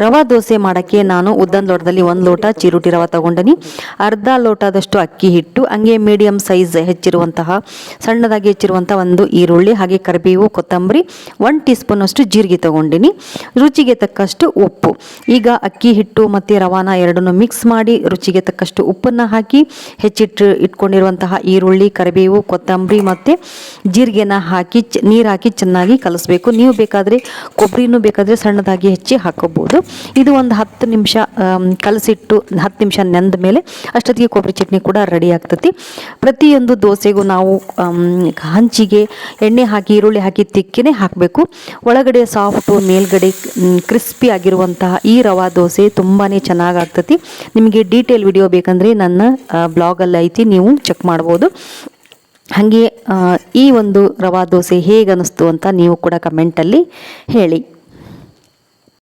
ರವಾ ದೋಸೆ ಮಾಡೋಕ್ಕೆ ನಾನು ಉದ್ದನ್ ಲೋಟದಲ್ಲಿ ಒಂದು ಲೋಟ ಚಿರುಟಿ ರವೆ ತಗೊಂಡಿನಿ. ಅರ್ಧ ಲೋಟದಷ್ಟು ಅಕ್ಕಿ ಹಿಟ್ಟು, ಹಂಗೆ ಮೀಡಿಯಮ್ ಸೈಜ್ ಹೆಚ್ಚಿರುವಂತಹ, ಸಣ್ಣದಾಗಿ ಹೆಚ್ಚಿರುವಂಥ ಒಂದು ಈರುಳ್ಳಿ, ಹಾಗೆ ಕರಿಬೇವು, ಕೊತ್ತಂಬರಿ ಒನ್ ಟೀ ಸ್ಪೂನಷ್ಟು ಜೀರಿಗೆ ತಗೊಂಡಿನಿ. ರುಚಿಗೆ ತಕ್ಕಷ್ಟು ಉಪ್ಪು. ಈಗ ಅಕ್ಕಿ, ಹಿಟ್ಟು ಮತ್ತು ರವಾನ ಎರಡನ್ನು ಮಿಕ್ಸ್ ಮಾಡಿ ರುಚಿಗೆ ತಕ್ಕಷ್ಟು ಉಪ್ಪನ್ನು ಹಾಕಿ, ಹೆಚ್ಚಿಟ್ಟು ಇಟ್ಕೊಂಡಿರುವಂತಹ ಈರುಳ್ಳಿ, ಕರಿಬೇವು, ಕೊತ್ತಂಬರಿ ಮತ್ತು ಜೀರಿಗೆನ ಹಾಕಿ ನೀರು ಹಾಕಿ ಚೆನ್ನಾಗಿ ಕಲಿಸ್ಬೇಕು. ನೀವು ಬೇಕಾದರೆ ಕೊಬ್ಬರಿನೂ ಬೇಕಾದರೆ ಸಣ್ಣದಾಗಿ ಹೆಚ್ಚಿ ಹಾಕೋಬೋದು ಇದು ಒಂದು ಹತ್ತು ನಿಮಿಷ ಕಲಸಿಟ್ಟು ಹತ್ತು ನಿಮಿಷ ನೆಂದ ಮೇಲೆ ಅಷ್ಟೊತ್ತಿಗೆ ಕೊಬ್ಬರಿ ಚಟ್ನಿ ಕೂಡ ರೆಡಿ ಆಗ್ತತಿ. ಪ್ರತಿಯೊಂದು ದೋಸೆಗೂ ನಾವು ಹಂಚಿಗೆ, ಎಣ್ಣೆ ಹಾಕಿ, ಈರುಳ್ಳಿ ಹಾಕಿ ತಿಕ್ಕಿನೇ ಹಾಕಬೇಕು. ಒಳಗಡೆ ಸಾಫ್ಟು ಮೇಲ್ಗಡೆ ಕ್ರಿಸ್ಪಿ ಆಗಿರುವಂತಹ ಈ ರವಾ ದೋಸೆ ತುಂಬಾ ಚೆನ್ನಾಗಿ ಆಗ್ತತಿ. ನಿಮಗೆ ಡೀಟೇಲ್ ವಿಡಿಯೋ ಬೇಕಂದರೆ ನನ್ನ ಬ್ಲಾಗಲ್ಲಿ ಐತಿ, ನೀವು ಚೆಕ್ ಮಾಡ್ಬೋದು. ಹಾಗೆ ಈ ಒಂದು ರವಾ ದೋಸೆ ಹೇಗೆ ಅನ್ನಿಸ್ತು ಅಂತ ನೀವು ಕೂಡ ಕಮೆಂಟಲ್ಲಿ ಹೇಳಿ.